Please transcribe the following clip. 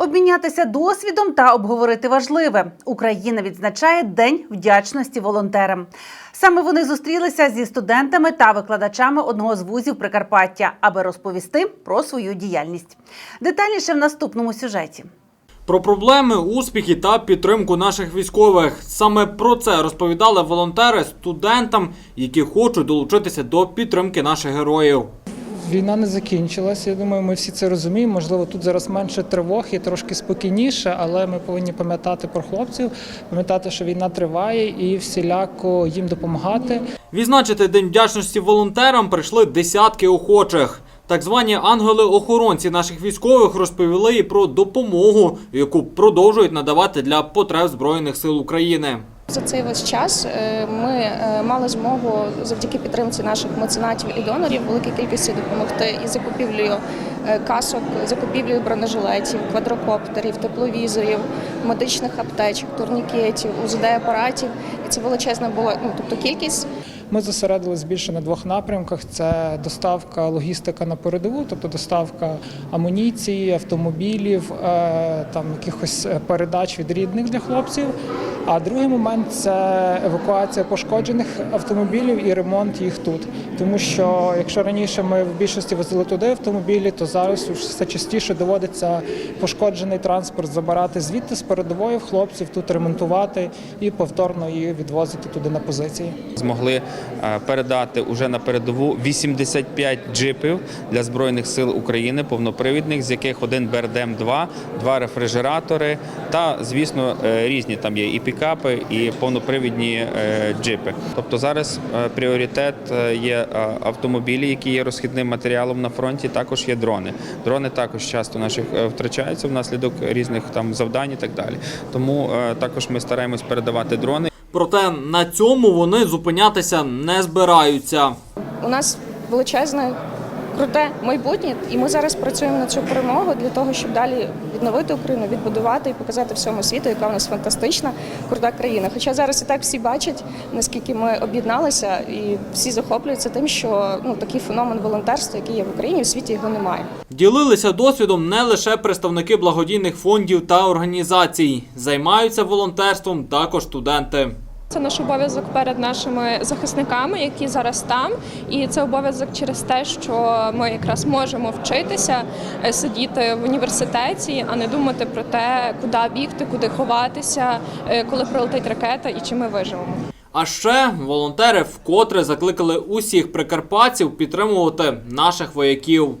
Обмінятися досвідом та обговорити важливе. Україна відзначає День вдячності волонтерам. Саме вони зустрілися зі студентами та викладачами одного з вузів Прикарпаття, аби розповісти про свою діяльність. Детальніше в наступному сюжеті. Про проблеми, успіхи та підтримку наших військових. Саме про це розповідали волонтери студентам, які хочуть долучитися до підтримки наших героїв. Війна не закінчилася. Я думаю, ми всі це розуміємо. Можливо, тут зараз менше тривог і трошки спокійніше, але ми повинні пам'ятати про хлопців, пам'ятати, що війна триває, і всіляко їм допомагати. Відзначити День вдячності волонтерам прийшли десятки охочих. Так звані ангели-охоронці наших військових розповіли і про допомогу, яку продовжують надавати для потреб Збройних сил України. За цей весь час е, ми е, мали змогу завдяки підтримці наших меценатів і донорів великій кількості допомогти із закупівлею е, касок, закупівлею бронежилетів, квадрокоптерів, тепловізорів, медичних аптечок, турнікетів, УЗД-апаратів. І це величезна була ну, тобто кількість. Ми зосередились більше на двох напрямках: це доставка логістика на передову, тобто доставка амуніції, автомобілів, е, там якихось е, передач від рідних для хлопців. А другий момент це евакуація пошкоджених автомобілів і ремонт їх тут. Тому що якщо раніше ми в більшості возили туди автомобілі, то зараз все частіше доводиться пошкоджений транспорт забирати звідти з передової в хлопців, тут ремонтувати і повторно її відвозити туди на позиції. змогли е, передати уже на передову 85 джипів для збройних сил України, повнопривідних, з яких один БРДМ-2, два рефрижератори та, звісно, е, різні там є і пікапи, і повнопривідні е, джипи. Тобто зараз пріоритет є автомобілі, які є розхідним матеріалом на фронті. Також є дрони. Дрони також часто наших е, втрачаються внаслідок різних там завдань і так далі. Тому е, також ми стараємось передавати дрони. Проте на цьому вони зупинятися не збираються. У нас величезне круте майбутнє, і ми зараз працюємо на цю перемогу для того, щоб далі відновити Україну, відбудувати і показати всьому світу, яка в нас фантастична, крута країна. Хоча зараз і так всі бачать, наскільки ми об'єдналися, і всі захоплюються тим, що ну такий феномен волонтерства, який є в Україні, в світі його немає. Ділилися досвідом не лише представники благодійних фондів та організацій, займаються волонтерством також студенти. Це наш обов'язок перед нашими захисниками, які зараз там, і це обов'язок через те, що ми якраз можемо вчитися, е, сидіти в університеті, а не думати про те, куди бігти, куди ховатися, е, коли прилетить ракета і чи ми виживемо. А ще волонтери вкотре закликали усіх прикарпатців підтримувати наших вояків.